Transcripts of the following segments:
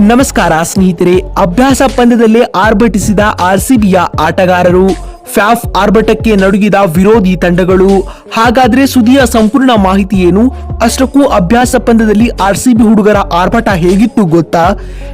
ನಮಸ್ಕಾರ ಸ್ನೇಹಿತರೆ ಅಭ್ಯಾಸ ಪಂದ್ಯದಲ್ಲಿ ಆರ್ಭಟಿಸಿದ ಆರ್ಸಿಬಿಯ ಆಟಗಾರರು ಫ್ಯಾಫ್ ಆರ್ಭಟಕ್ಕೆ ನಡುಗಿದ ವಿರೋಧಿ ತಂಡಗಳು. ಹಾಗಾದ್ರೆ ಸುದಿಯ ಸಂಪೂರ್ಣ ಮಾಹಿತಿ ಏನು? ಅಷ್ಟಕ್ಕೂ ಅಭ್ಯಾಸ ಪಂದ್ಯದಲ್ಲಿ ಆರ್ಸಿಬಿ ಹುಡುಗರ ಆರ್ಭಟ ಹೇಗಿತ್ತು ಗೊತ್ತಾ?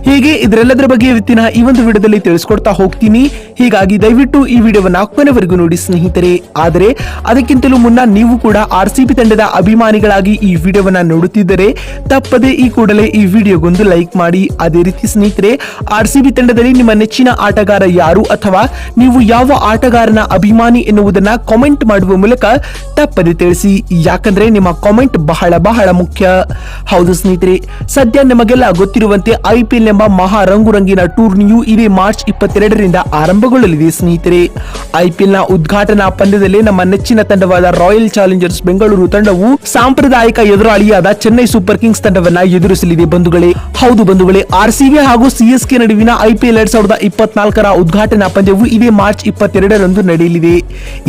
ಹೀಗೆ? ಇದರೆಲ್ಲದರ ಬಗ್ಗೆ ಇವತ್ತಿನ ಈ ಒಂದು ವಿಡಿಯೋದಲ್ಲಿ ತಿಳಿಸ್ಕೊಡ್ತಾ ಹೋಗ್ತೀನಿ. ಹೀಗಾಗಿ ದಯವಿಟ್ಟು ಈ ವಿಡಿಯೋವನ್ನ ಕೊನೆವರೆಗೂ ನೋಡಿ ಸ್ನೇಹಿತರೆ. ಆದರೆ ಅದಕ್ಕಿಂತಲೂ ಮುನ್ನ ನೀವು ಕೂಡ ಆರ್ ತಂಡದ ಅಭಿಮಾನಿಗಳಾಗಿ ಈ ವಿಡಿಯೋವನ್ನ ನೋಡುತ್ತಿದ್ದರೆ ತಪ್ಪದೆ ಈ ಕೂಡಲೇ ಈ ವಿಡಿಯೋಗೊಂದು ಲೈಕ್ ಮಾಡಿ. ಅದೇ ರೀತಿ ಸ್ನೇಹಿತರೆ ಆರ್ ತಂಡದಲ್ಲಿ ನಿಮ್ಮ ನೆಚ್ಚಿನ ಆಟಗಾರ ಯಾರು ಅಥವಾ ನೀವು ಯಾವ ಆಟಗಾರನ ಅಭಿಮಾನಿ ಎನ್ನುವುದನ್ನ ಕಾಮೆಂಟ್ ಮಾಡುವ ಮೂಲಕ ತಪ್ಪದೆ ತಿಳಿಸಿ. ಯಾಕಂದ್ರೆ ನಿಮ್ಮ ಕಾಮೆಂಟ್ ಬಹಳ ಬಹಳ ಮುಖ್ಯ. ಹೌದು ಸ್ನೇಹಿತರೆ, ಸದ್ಯ ನಮಗೆಲ್ಲ ಗೊತ್ತಿರುವಂತೆ ಐಪಿಎಲ್ ಎಂಬ ಮಹಾ ರಂಗುರಂಗಿನ ಟೂರ್ನಿಯು ಇದೇ ಮಾರ್ಚ್ ಇಪ್ಪತ್ತೆರಡರಿಂದ ಆರಂಭಗೊಳ್ಳಲಿದೆ ಸ್ನೇಹಿತರೆ. ಐಪಿಎಲ್ನ ಉದ್ಘಾಟನಾ ಪಂದ್ಯದಲ್ಲಿ ನಮ್ಮ ನೆಚ್ಚಿನ ತಂಡವಾದ ರಾಯಲ್ ಚಾಲೆಂಜರ್ಸ್ ಬೆಂಗಳೂರು ತಂಡವು ಸಾಂಪ್ರದಾಯಿಕ ಎದುರಾಳಿಯಾದ ಚೆನ್ನೈ ಸೂಪರ್ ಕಿಂಗ್ಸ್ ತಂಡವನ್ನ ಎದುರಿಸಲಿದೆ ಬಂಧುಗಳೇ. ಹೌದು ಬಂಧುಗಳೇ ಆರ್ಸಿಬಿ ಹಾಗೂ ಸಿಎಸ್ಕೆ ನಡುವಿನ ಐಪಿಎಲ್ ಎರಡ್ ಸಾವಿರದ ಇಪ್ಪತ್ನಾಲ್ಕರ ಉದ್ಘಾಟನಾ ಪಂದ್ಯವು ಇದೇ ಮಾರ್ಚ್ ಇಪ್ಪತ್ತೆರಡರಂದು ನಡೆಯಲಿದೆ.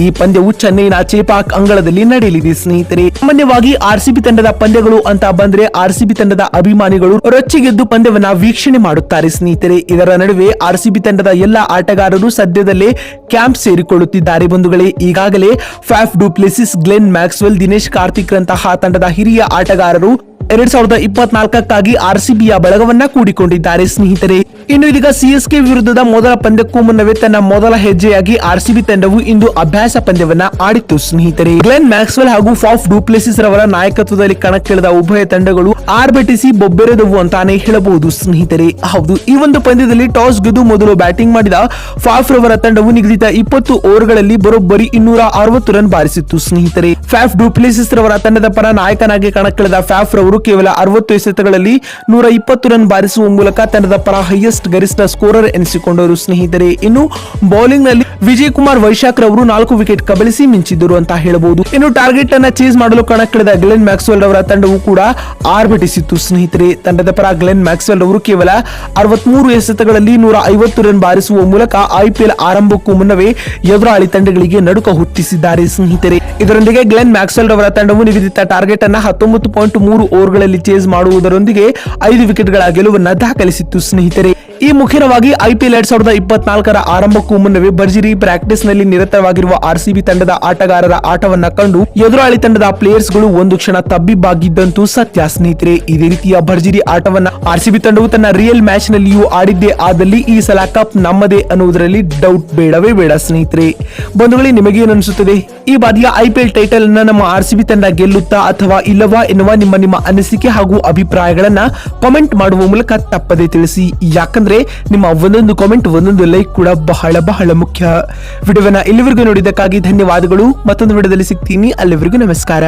ಈ ಪಂದ್ಯವು ಚೆನ್ನೈನ ಚೇಪಾಕ್ ಅಂಗಳದಲ್ಲಿ ನಡೆಯಲಿದೆ, ಸ್ನೇಹಿತರೆ. ಸಾಮಾನ್ಯವಾಗಿ ಆರ್ಸಿಬಿ ತಂಡದ ಪಂದ್ಯಗಳು ಅಂತ ಬಂದ್ರೆ ಆರ್ಸಿಬಿ ತಂಡದ ಅಭಿಮಾನಿಗಳು ರೊಚ್ಚಿಗೆದ್ದು ಪಂದ್ಯವನ್ನ ವೀಕ್ಷಣೆ ಮಾಡುತ್ತಾರೆ, ಸ್ನೇಹಿತರೆ. ಇದರ ನಡುವೆ ಆರ್ಸಿಬಿ ತಂಡದ ಎಲ್ಲ ಆಟಗಾರರು ಸದ್ಯದಲ್ಲೇ ಕ್ಯಾಂಪ್ ಸೇರಿಕೊಳ್ಳುತ್ತಿದ್ದಾರೆ, ಬಂಧುಗಳೇ. ಈಗಾಗಲೇ Faf du Plessis Glenn Maxwell, Dinesh Karthik ರಂತಹ ತಂಡದ ಹಿರಿಯ ಆಟಗಾರರು ಎರಡ್ ಸಾವಿರದ ಇಪ್ಪತ್ನಾಲ್ಕಕ್ಕಾಗಿ ಆರ್ಸಿಬಿಯ ಬಳಗವನ್ನ ಕೂಡಿಕೊಂಡಿದ್ದಾರೆ, ಸ್ನೇಹಿತರೆ. ಇನ್ನು ಇದೀಗ ಸಿಎಸ್ಕೆ ವಿರುದ್ಧದ ಮೊದಲ ಪಂದ್ಯಕ್ಕೂ ಮುನ್ನವೇ ತನ್ನ ಮೊದಲ ಹೆಜ್ಜೆಯಾಗಿ ಆರ್ಸಿಬಿ ತಂಡವು ಇಂದು ಅಭ್ಯಾಸ ಪಂದ್ಯವನ್ನ ಆಡಿತ್ತು. ಸ್ನೇಹಿತರೆ, ಗ್ಲೆನ್ ಮ್ಯಾಕ್ಸ್ವೆಲ್ ಹಾಗೂ ಫಾಫ್ ಡೂಪ್ಲೆಸಿಸ್ ರವರ ನಾಯಕತ್ವದಲ್ಲಿ ಕಣಕ್ಕಿಳಿದ ಉಭಯ ತಂಡಗಳು ಆರ್ಭಟಿಸಿ ಬೊಬ್ಬೆರೆದವು ಅಂತಾನೆ ಹೇಳಬಹುದು. ಸ್ನೇಹಿತರೆ, ಹೌದು, ಈ ಒಂದು ಪಂದ್ಯದಲ್ಲಿ ಟಾಸ್ ಗೆದ್ದು ಮೊದಲು ಬ್ಯಾಟಿಂಗ್ ಮಾಡಿದ ಫಾಫ್ ರವರ ತಂಡವು ನಿಗದಿತ ಇಪ್ಪತ್ತು ಓವರ್ಗಳಲ್ಲಿ ಬರೋಬ್ಬರಿ ಇನ್ನೂರ ಅರವತ್ತು ರನ್ ಬಾರಿಸಿತ್ತು. ಸ್ನೇಹಿತರೆ ಫ್ಯಾಫ್ ಡೂಪ್ಲೆಸಿಸ್ ರವರ ತಂಡದ ಪರ ನಾಯಕನಾಗಿ ಕಣಕ್ಕಿಳಿದ ಫ್ಯಾಫ್ ರವರು ಕೇವಲ ಅರವತ್ತು ಎಸೆತಗಳಲ್ಲಿ ನೂರ ಇಪ್ಪತ್ತು ರನ್ ಬಾರಿಸುವ ಮೂಲಕ ತಂಡದ ಪರ ಹೈಯೆಸ್ಟ್ ಗರಿಷ್ಠ ಸ್ಕೋರರ್ ಎನಿಸಿಕೊಂಡವರು ಸ್ನೇಹಿತರೆ. ಇನ್ನು ಬೌಲಿಂಗ್ನಲ್ಲಿ ವಿಜಯ್ ಕುಮಾರ್ ವೈಶಾಖ್ ರವರು ನಾಲ್ಕು ವಿಕೆಟ್ ಕಬಳಿಸಿ ಮಿಂಚಿದ್ದರು ಅಂತ ಹೇಳಬಹುದು. ಇನ್ನು ಟಾರ್ಗೆಟ್ ಅನ್ನ ಚೇಸ್ ಮಾಡಲು ಕಣಕ್ಕಿಳಿದ ಗ್ಲೆನ್ ಮ್ಯಾಕ್ಸ್ವೆಲ್ ರವರ ತಂಡವು ಕೂಡ ಆರ್ಭಟಿಸಿತ್ತು ಸ್ನೇಹಿತರೆ. ತಂಡದ ಪರ ಗ್ಲೆನ್ ಮ್ಯಾಕ್ಸ್ವೆಲ್ ಅವರು ಕೇವಲ ಅರವತ್ಮೂರು ಎಸೆತಗಳಲ್ಲಿ ನೂರ ಐವತ್ತು ರನ್ ಬಾರಿಸುವ ಮೂಲಕ ಐಪಿಎಲ್ ಆರಂಭಕ್ಕೂ ಮುನ್ನವೇ ಎದುರಾಳಿ ತಂಡಗಳಿಗೆ ನಡುಕ ಹುಟ್ಟಿಸಿದ್ದಾರೆ ಸ್ನೇಹಿತರೆ. ಇದರೊಂದಿಗೆ ಗ್ಲೆನ್ ಮ್ಯಾಕ್ಸ್ವೆಲ್ ರವರ ತಂಡವು ನಿಗದಿತ ಟಾರ್ಗೆಟ್ ಅನ್ನ ಹತ್ತೊಂಬತ್ತು ಪಾಯಿಂಟ್ ಮೂರು ಓವರ್ಗಳಲ್ಲಿ ಚೇಸ್ ಮಾಡುವುದರೊಂದಿಗೆ ಐದು ವಿಕೆಟ್ಗಳ ಗೆಲುವನ್ನು ದಾಖಲಿಸಿತ್ತು ಸ್ನೇಹಿತರೆ. ಈ ಮುಖ್ಯವಾಗಿ ಐಪಿಎಲ್ ಎರಡ್ ಸಾವಿರದ ಇಪ್ಪತ್ನಾಲ್ಕರ ಆರಂಭಕ್ಕೂ ಮುನ್ನವೇ ಭರ್ಜರಿ ಪ್ರಾಕ್ಟೀಸ್ನಲ್ಲಿ ನಿರತವಾಗಿರುವ ಆರ್ಸಿಬಿ ತಂಡದ ಆಟಗಾರರ ಆಟವನ್ನ ಕಂಡು ಎದುರಾಳಿ ತಂಡದ ಪ್ಲೇಯರ್ಸ್ಗಳು ಒಂದು ಕ್ಷಣ ತಬ್ಬಿಬ್ಬಾಗಿದ್ದಂತೂ ಸತ್ಯ ಸ್ನೇಹಿತರೆ ಇದೇ ರೀತಿಯ ಭರ್ಜರಿ ಆಟವನ್ನ ಆರ್ಸಿಬಿ ತಂಡವು ತನ್ನ ರಿಯಲ್ ಮ್ಯಾಚ್ ನಲ್ಲಿಯೂ ಆಡಿದ್ದೇ ಆದಲ್ಲಿ ಈ ಸಲ ಕಪ್ ನಮ್ಮದೇ ಅನ್ನುವುದರಲ್ಲಿ ಡೌಟ್ ಬೇಡವೇ ಬೇಡ ಸ್ನೇಹಿತರೆ. ಬಂಧುಗಳೇ, ನಿಮಗೇನು ಅನಿಸುತ್ತದೆ? ಈ ಬಾರಿಯ ಐಪಿಎಲ್ ಟೈಟಲ್ ಅನ್ನ ನಮ್ಮ ಆರ್ ಸಿ ಬಿ ತಂಡ ಗೆಲ್ಲುತ್ತಾ ಅಥವಾ ಇಲ್ಲವಾ ಎನ್ನುವ ನಿಮ್ಮ ನಿಮ್ಮ ಅನಿಸಿಕೆ ಹಾಗೂ ಅಭಿಪ್ರಾಯಗಳನ್ನ ಕಾಮೆಂಟ್ ಮಾಡುವ ಮೂಲಕ ತಪ್ಪದೆ ತಿಳಿಸಿ. ಯಾಕಂದ್ರೆ ನಿಮ್ಮ ಒಂದೊಂದು ಕಾಮೆಂಟ್ ಒಂದೊಂದು ಲೈಕ್ ಕೂಡ ಬಹಳ ಬಹಳ ಮುಖ್ಯ. ವಿಡಿಯೋವನ್ನ ಇಲ್ಲಿವರೆಗೂ ನೋಡಿದ್ದಕ್ಕಾಗಿ ಧನ್ಯವಾದಗಳು. ಮತ್ತೊಂದು ವಿಡಿಯೋದಲ್ಲಿ ಸಿಗ್ತೀನಿ. ಅಲ್ಲಿವರೆಗೂ ನಮಸ್ಕಾರ.